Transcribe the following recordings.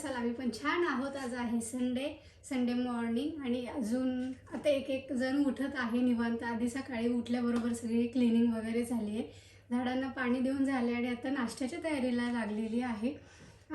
असाल आम्ही पण छान आहोत. आज आहे संडे संडे मॉर्निंग आणि अजून आता एक एक जण उठत आहे निवांत. आधी सकाळी उठल्याबरोबर सगळी क्लिनिंग वगैरे झाली आहे. झाडांना पाणी देऊन झाले आणि आता नाश्त्याच्या तयारीला लागलेली आहे.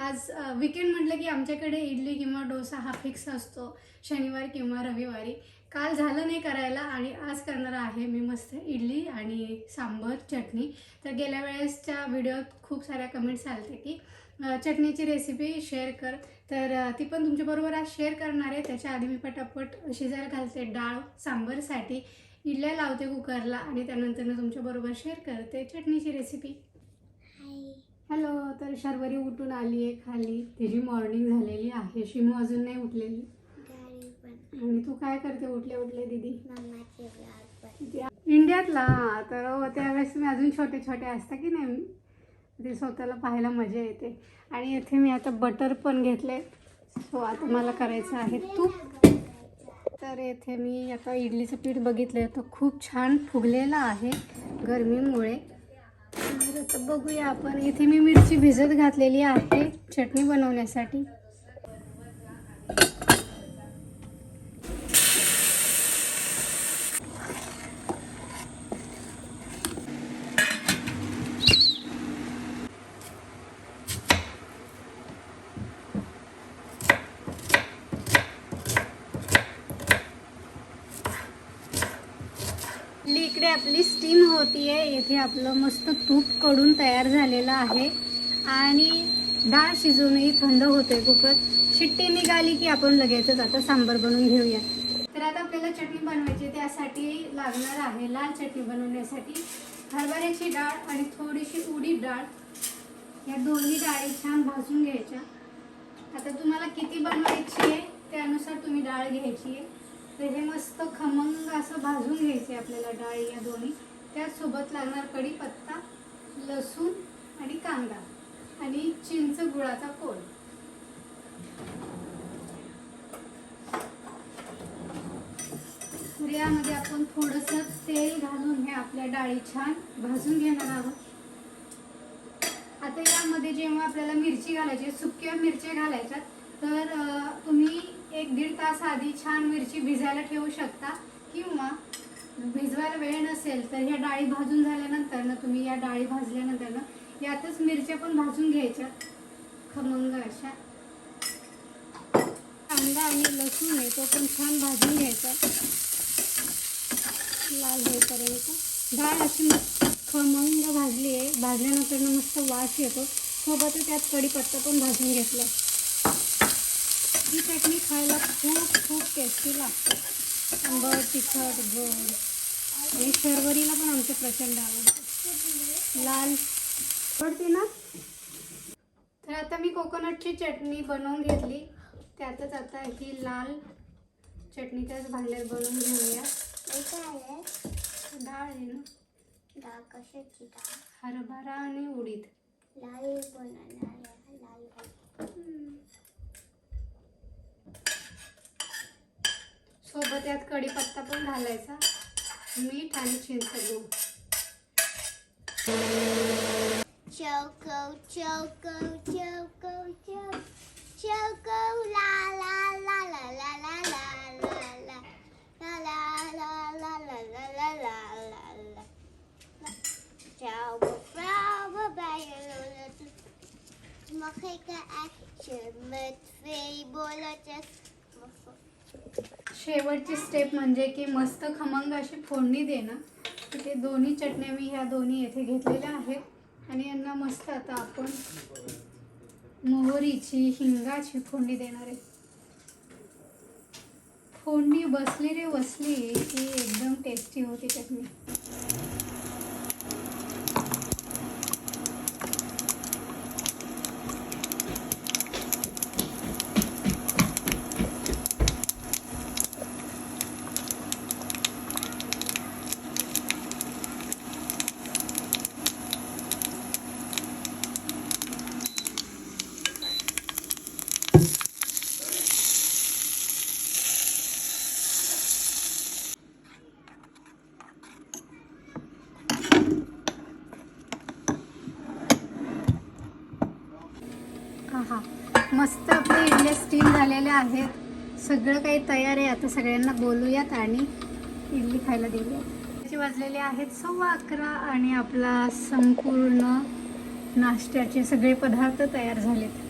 आज विकेंड म्हटलं की आमच्याकडे इडली किंवा डोसा हा फिक्स असतो. शनिवार किंवा रविवारी. काल झालं नाही करायला आणि आज करणार आहे मी मस्त इडली आणि सांबर चटणी. तर गेल्या वेळेसच्या व्हिडिओत खूप साऱ्या कमेंट्स आलते की चटणीची रेसिपी शेअर कर. तर ती पण तुमच्याबरोबर आज शेअर करणार आहे. त्याच्या आधी मी पटापट शिजायला घालते डाळ सांबरसाठी. इडल्या लावते कुकरला आणि त्यानंतर तुमच्याबरोबर शेअर करते चटणीची रेसिपी हॅलो तर शर्वरी उठून आली आहे खाली. तिची मॉर्निंग झालेली आहे. शिमू अजून नाही उठलेली. आणि तू काय करते उठले उठले दीदी? इंडियातला? तर हो, त्यावेळेस मी अजून छोटे छोटे असतं की नाही? ते स्वतःला पाहायला मजा येते. आणि येथे मी आता बटर पण घेतले. सो आता मला करायचं आहे तूप. तर येथे मी आता इडलीचं पीठ बघितलं. तर खूप छान फुगलेलं आहे गरमीमुळे. तर आता बघूया आपण. इथे मी मिरची भिजत घातलेली आहे. चटणी बनवण्यासाठी इडली इकडे आपली स्टीम होतीये येथे आपलं मस्त तूपकडून तयार झालेलं आहे. आणि डाळ शिजवूनही थंड होते कुकर शिट्टी निघाली की आपण लगेचच आता सांबर बनवून घेऊया. तर आता आपल्याला चटणी बनवायची त्यासाठी लागणार आहे लाल चटणी बनवण्यासाठी हरभऱ्याची डाळ आणि थोडीशी उडीद डाळ. या दोन्ही डाळी छान भाजून घ्यायच्या. आता तुम्हाला किती बनवायची आहे त्यानुसार तुम्ही डाळ घ्यायची आहे. तर हे मस्त खमंग असं भाजून घ्यायचे आपल्याला डाळी या दोन्ही. त्यासोबत लागणार कढीपत्ता लसूण आणि कांदा आणि चिंच गुळाचा कोळ तर यामध्ये आपण थोडंसं तेल घालून हे आपल्या डाळी छान भाजून घेणार आहोत. आता यामध्ये जेव्हा आपल्याला मिरची घालायची सुक्या मिरच्या घालायच्या तर तुम्ही एक दीड तास आधी छान मिरची भिजायला ठेवू शकता किंवा भिजवायला वेळ नसेल तर ह्या डाळी भाजून झाल्यानंतर ना तुम्ही या डाळी भाजल्यानंतर ना यातच मिरच्या पण भाजून घ्यायच्या. खमंग अशा. कांदा आणि लसूण आहे तो पण छान भाजून घ्यायचा. लाल होईपर्यंत. डाळ अशी खमंग भाजली आहे. भाजल्यानंतर ना मस्त वास येतो. सोबतच त्यात कढीपत्ता पण भाजून घेतला. ही चटणी खायला खूप खूप टेस्टी लागते. आंबट तिखट गोड. आणि शर्वरीला पण आमचं प्रचंड आवडतं. लाल. आवडते ना? तर आता मी कोकोनटची चटणी बनवून घेतली. त्यातच आता ही लाल चटणी त्याच भांड्यात बनवून घेऊया. हे डाळ आहे ना? डाळ कशाची डाळ? हरभरा आणि उडीद. लाल लाल. सोबत यात कढीपत्ता पण घालायचा. मीठ आणि चिंच गुळ चौको चौको चौको चौ चौको ला ला ला ला ला ला ला ला ला ला ला ला ला ला ला ला ला ला ला Ciao, bravo bij je lolletjes. Mag ik een eitje met twee bolletjes? शेवटची स्टेप म्हणजे की मस्त खमंग अशी फोडणी देणं तिथे दोन्ही चटण्या मी ह्या दोन्ही येथे घेतलेल्या आहेत. आणि यांना मस्त आता आपण मोहरीची हिंगाची फोडणी देणार आहे. फोडणी बसली रे बसली की एकदम टेस्टी होती चटणी. आहेत. सगळं काही तयार आहे. आता सगळ्यांना बोलूयात आणि इडली खायला देऊयात. वाजलेले आहेत. सव्वा अकरा आणि आपला संपूर्ण नाश्त्याचे सगळे पदार्थ तयार झालेत.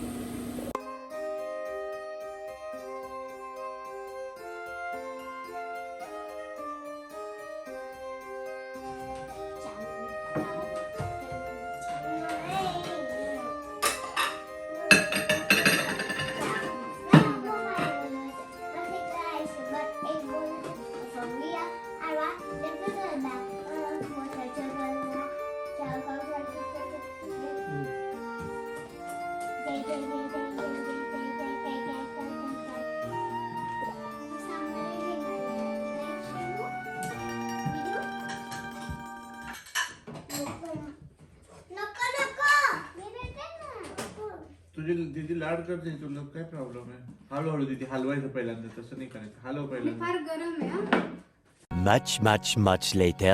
तुझी दीदी लाड करते तुला काय प्रॉब्लेम आहे हळूहळू दीदी हलवायचं पहिल्यांदा तसं नाही करायचं हलव पहिल्यांदा फार गरम आहे हा. Much, much, much later.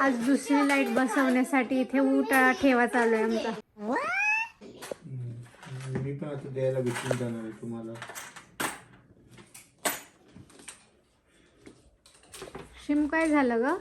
आज दुसरी लाइट बसवण्यासाठी इथे उठा ठेवा चालू आहे आमचा. मी पण आता द्यायला विसरून जाणार आहे तुम्हाला. शिम काय झालं ग?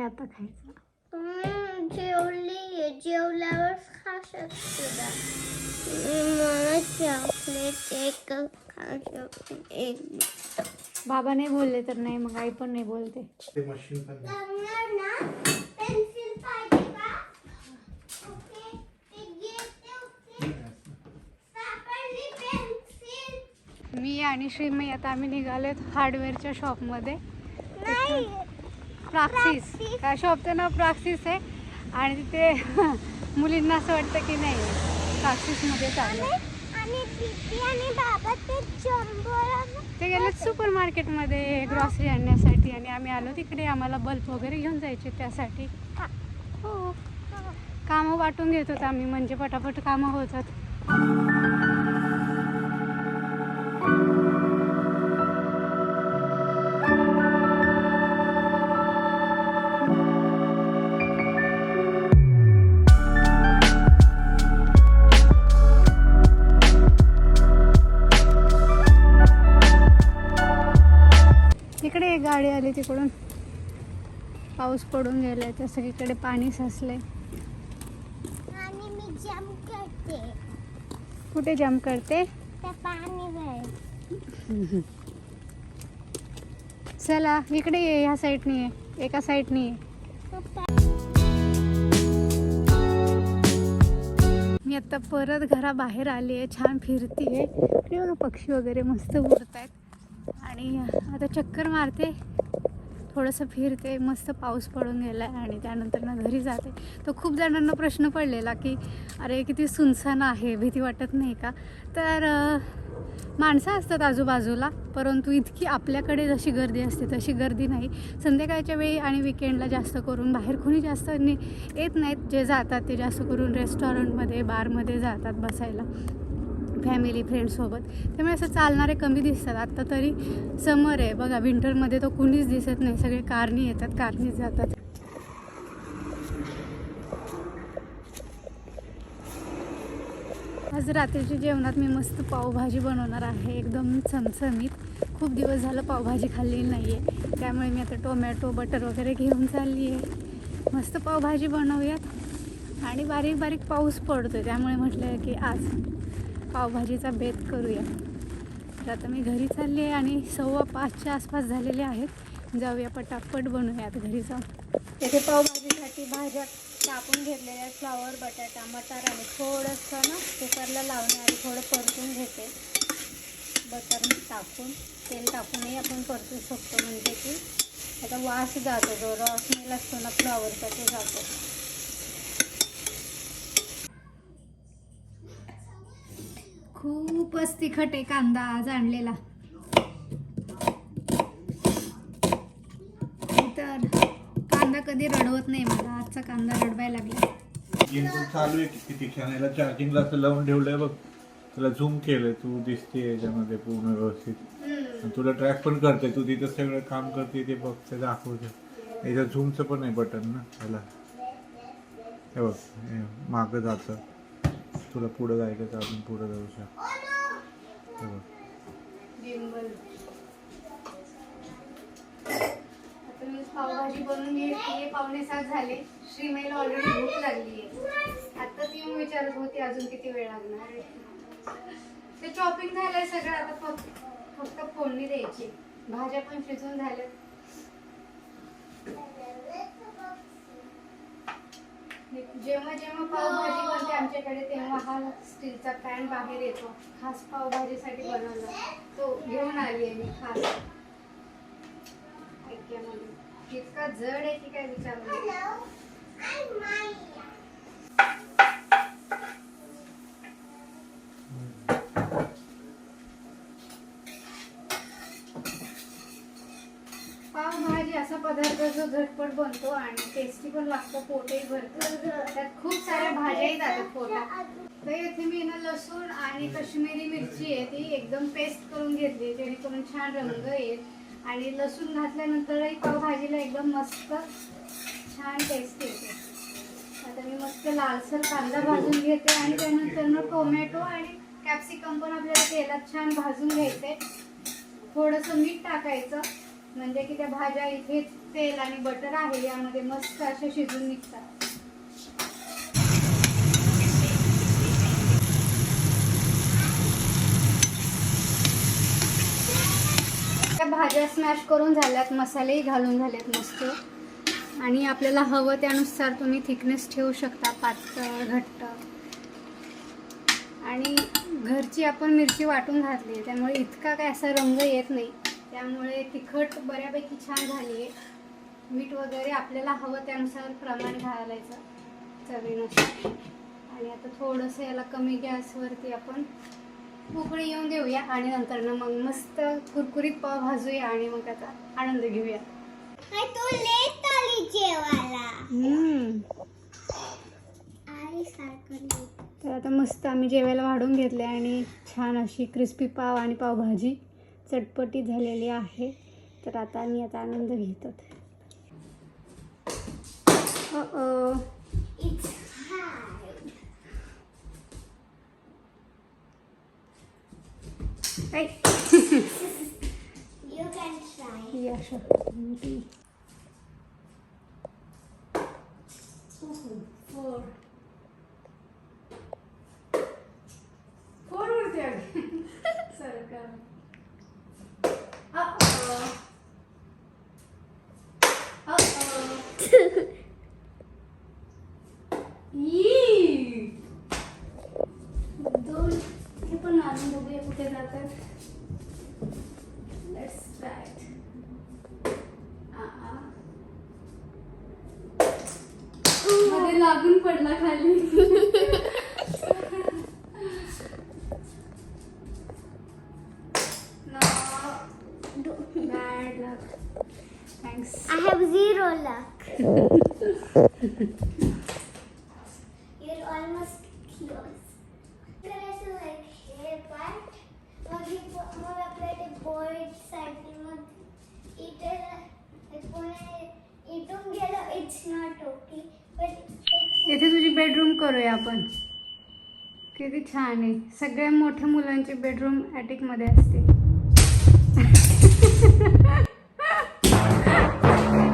नाही आता खायचं. जेवली जेवल्यावर खा शकते का मला चॉकलेट एक शकते एक. बाबा नाही बोलले तर नाही मग आई पण नाही बोलते. ते मशीन पण लागणार ना? पेन्सिल पाहिजे का? ओके ते घेते ओके. सापडली पेन्सिल मी आणि श्रीमयी आता आम्ही निघालेत हार्डवेअरच्या शॉपमध्ये नाही प्राक्सिस. काय शॉपचं नाव प्राक्सिस आहे. आणि तिथे मुलींना असं वाटतं की नाही प्राक्सिसमध्ये बाबा ते गेलेत सुपर मार्केटमध्ये ग्रॉसरी आणण्यासाठी आणि आम्ही आलो तिकडे. आम्हाला बल्ब वगैरे घेऊन जायचे त्यासाठी. हो. कामं वाटून घेत होतो आम्ही. म्हणजे पटापट कामं होतात. गाडी आली तिकडून. पाऊस पडून गेलाय त्या सगळीकडे पाणी साचलंय. आणि मी जम्प करते. कुठे जम्प करते? चला इकडे ये ह्या साईडनी ये. एका साईडनी ये. मी आता परत घराबाहेर आली आहे छान फिरती आहे बघा पक्षी वगैरे मस्त उडत आहेत आणि आता चक्कर मारते. थोडंसं फिरते मस्त पाऊस पडून गेला आहे आणि त्यानंतर ना घरी जाते. तर खूप जणांना प्रश्न पडलेला की अरे किती सुनसान आहे भीती वाटत नाही का? तर माणसं असतात आजूबाजूला परंतु इतकी आपल्याकडे जशी गर्दी असते तशी गर्दी नाही. संध्याकाळच्या वेळी आणि विकेंडला जास्त करून बाहेर कोणी जास्त येत नाहीत. जे जातात ते जास्त करून रेस्टॉरंटमध्ये बारमध्ये जातात बसायला. फॅमिली फ्रेंडसोबत त्यामुळे असं चालणारे कमी दिसतात. आत्ता तरी समर आहे. बघा विंटरमध्ये तर कुणीच दिसत नाही. सगळे कारनी येतात कारनीच जातात. आज रात्रीच्या जेवणात मी मस्त पावभाजी बनवणार आहे. एकदम चमचमीत. खूप दिवस झालं पावभाजी खाल्लेली नाही आहे त्यामुळे मी आता टोमॅटो बटर वगैरे घेऊन चालली आहे मस्त पावभाजी बनवूयात. आणि बारीक बारीक पाऊस पडतो त्यामुळे म्हटलं की आज पावभाजीचा बेत करूया. तर आता मी घरी चालली आहे आणि सव्वा पाचच्या आसपास झालेले आहेत. जाऊया पटापट बनवूयात घरी जाऊन येथे पावभाजीसाठी भाज्या कापून घेतलेल्या फ्लावर बटाटा मटार आणि थोडंसं ना कुकरला लावणे आणि थोडं परतून घेते. बटर टाकून तेल टाकूनही आपण परतू शकतो. म्हणजे की आता वास जातो. जो रॉस मेल असतो ना फ्लावरचा तो जातो. खूपच तिखट आहे कांदा आज आणलेला. तर कांदा कधी रडवत नाही मला आजचा कांदा रडवायला लागला. चालू आहे किती छान याला चार्जिंगला असं लावून ठेवलंय बघ. तुला झूम केलंय तू दिसते याच्यामध्ये पूर्ण व्यवस्थित. तुला ट्रॅक पण करते तू तिथं सगळं काम करते ते बघ ते दाखवते याच्या झूमचं पण आहे बटन ना त्याला हे बघ मागं जातं. तुला पुढं जायचं तर अजून पुढं जाऊ शकतो. हे आता मी पावभाजी बनवून घेतली पावणे सात झाले. श्रीमेला ऑलरेडी भूक लागली आहे. आताच येऊन विचारत होती अजून किती वेळ लागणार आहे? ते चॉपिंग झालंय सगळं आता फक्त फक्त फोडणी द्यायची. भाज्या पण शिजून झाल्या जेव्हा जेव्हा पावभाजी बनते आमच्याकडे तेव्हा हा स्टीलचा पॅन बाहेर येतो. खास पावभाजीसाठी बनवला. तो घेऊन आली आहे मी खास. ऐक्यामध्ये इतका जड आहे की काय विचारलं पावभाजी असा पदार्थ जो झटपट बनतो आणि टेस्टी पण लागतो पोटही भरतो. त्यात खूप साऱ्या भाज्याही जातात पोटात. तर इथे मी ना लसूण आणि कश्मीरी मिरची आहे ती एकदम पेस्ट करून घेतली जेणेकरून छान रंग येईल. आणि लसूण घातल्यानंतरही पावभाजीला एकदम मस्त छान टेस्ट येते. आता मी मस्त लालसर कांदा भाजून घेते आणि त्यानंतर ना टोमॅटो आणि कॅप्सिकम पण आपल्याला तेलात छान भाजून घ्यायचे. थोडंसं मीठ टाकायचं म्हणजे की त्या भाज्या इथेच तेल आणि बटर आहे यामध्ये मस्त असे शिजून निघतात. त्या भाज्या स्मॅश करून झाल्यात मसालेही घालून झालेत मस्त. आणि आपल्याला हवं त्यानुसार तुम्ही थिकनेस ठेवू शकता पातळ घट्ट. आणि घरची आपण मिरची वाटून घातली आहे त्यामुळे इतका काय असा रंग येत नाही. त्यामुळे तिखट बऱ्यापैकी छान झाली आहे. मीठ वगैरे आपल्याला हवं त्यानुसार प्रमाण घालायचं चवीनुसार. आणि आता थोडंसं याला कमी गॅसवरती आपण उकळी येऊन देऊया आणि नंतर ना मग मस्त कुरकुरीत पाव भाजूया आणि मग त्याचा आनंद घेऊया. तर आता मस्त आम्ही जेवायला वाढून घेतले आणि छान अशी क्रिस्पी पाव आणि पावभाजी चटपटी झालेली आहे. तर आता आम्ही आता आनंद घेतात. Uh-oh. It's hard. Right. you can try. Yeah, sure. Maybe. Two, four. Four was there. Sorry, come. You're almost close. करायचं like हे part, मग हे प- मग आपल्या ते board साठी मग इथे पुणे इथून गेलं इट्स नॉट ओके बट येथे तुझी बेडरूम करूया आपण. किती छान आहे. सगळ्या मोठ्या मुलांची bedroom attic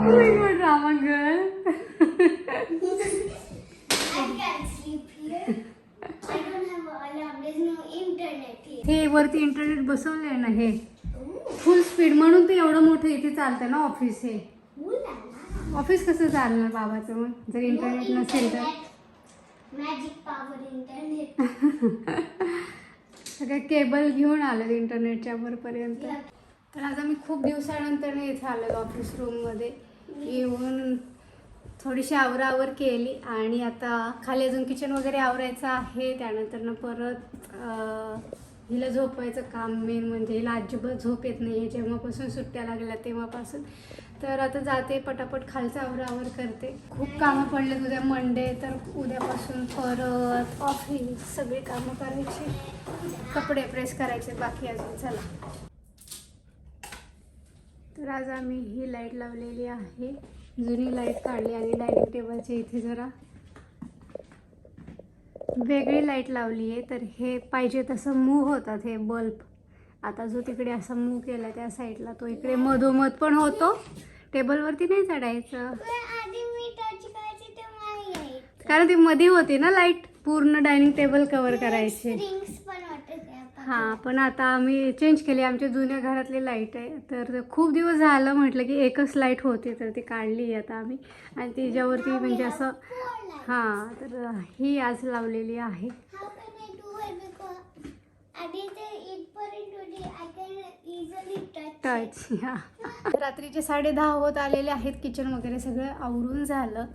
I can't sleep here. I don't have an alarm. There's no internet here. हे वरती इंटरनेट बसवलंय ना हे. फुल स्पीड म्हणून ते एवढं मोठं इथे चालतं ना ऑफिस हे ऑफिस कसं चालणार बाबाचं मग जर इंटरनेट नसेल तर मॅजिक पॉवर इंटरनेट सगळ्या केबल घेऊन आलं इंटरनेटच्या वरपर्यंत तर आज आम्ही खूप दिवसानंतर इथे आलो ऑफिस रूममध्ये येऊन थोडीशी आवरावर केली आणि आता खाली अजून किचन वगैरे आवरायचं आहे. त्यानंतर परत हिला झोपवायचं काम मेन म्हणजे हिला अजिबात झोप येत नाही आहे जेव्हापासून सुट्ट्या लागल्या तेव्हापासून. तर आता जाते पटापट खालचं आवरावर करते. खूप कामं पडलेत उद्या मंडे तर उद्यापासून परत ऑफिस सगळी कामं करायची. कपडे प्रेस करायचे बाकी अजून चला. तर आज आम्ही ही लाइट लावलेली आहे. जुनी लाइट काढली आणि डायनिंग टेबलच्या इथे जरा वेगळी लाइट लावली आहे. तर हे पाहिजे तसं मूव होतात हे बल्ब. आता जो तिकडे असा मूव केला त्या साईडला तो इकडे मधोमध पण होतो. टेबलवरती नाही चढायचं. कारण ती मध्ये होती ना लाइट. पूर्ण डायनिंग टेबल कव्हर करायची रिंग्स पण वाटत आहे आता. हां पण आता आम्ही चेंज केली. आमच्या जुन्या घरातली लाइट आहे. तर खूप दिवस झालं म्हटलं की एकच लाइट होती तर ती काढली आता आम्ही. आणि तिच्यावरती म्हणजे असं हां तर ही आज लावलेली आहे. टच रात्रीचे साडे दहा होत आलेले आहेत. किचन वगैरे सगळं आवरून झालं.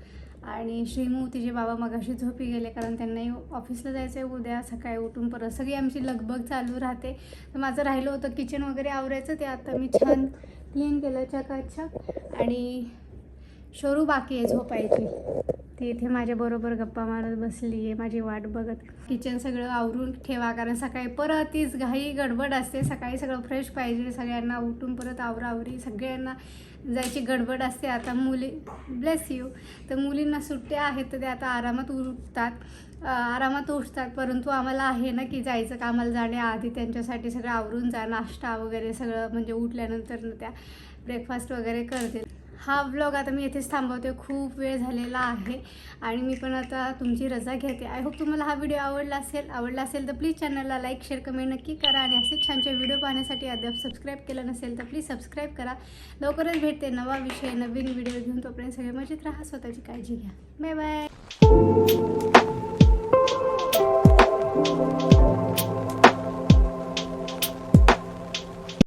आणि श्रीमू तिचे बाबा मगाशी झोपी गेले कारण त्यांनाही ऑफिसला जायचं आहे उद्या सकाळी उठून परत सगळी आमची लगबग चालू राहते. तर माझं राहिलं होतं किचन वगैरे आवरायचं ते आता मी छान क्लीन केलं चकाचक. आणि शोरू बाकी आहे झोपायची. ती इथे माझ्याबरोबर गप्पा मारत बसली आहे माझी वाट बघत. किचन सगळं आवरून ठेवा कारण सकाळी परत तीच घाई गडबड असते. सकाळी सगळं फ्रेश पाहिजे सगळ्यांना उठून परत आवरावरी सगळ्यांना जायची गडबड असते. आता मुली ब्लेस यू तर मुलींना सुट्ट्या आहेत तर ते आता आरामात उठतात. आरामात उठतात. परंतु आम्हाला आहे ना की जायचं कामाला जाण्याआधी त्यांच्यासाठी सगळं आवरून जा नाश्ता वगैरे सगळं म्हणजे उठल्यानंतर त्या ब्रेकफास्ट वगैरे करतील. हा ब्लॉग आता मी येथेच थांबवते. खूप वेळ झालेला आहे. आणि मी पण आता तुमची रजा घेते. आय होप तुम्हाला हा व्हिडिओ आवडला असेल. आवडला असेल तर प्लीज चॅनलला लाईक शेअर कमेंट नक्की करा. आणि असे छान छान व्हिडिओ पाहण्यासाठी अद्याप सबस्क्राईब केलं नसेल तर प्लीज सबस्क्राईब करा. लवकरच भेटते नवा विषय नवीन व्हिडिओ घेऊन. तोपर्यंत सगळे मजेत राहा. स्वतःची काळजी घ्या. Bye bye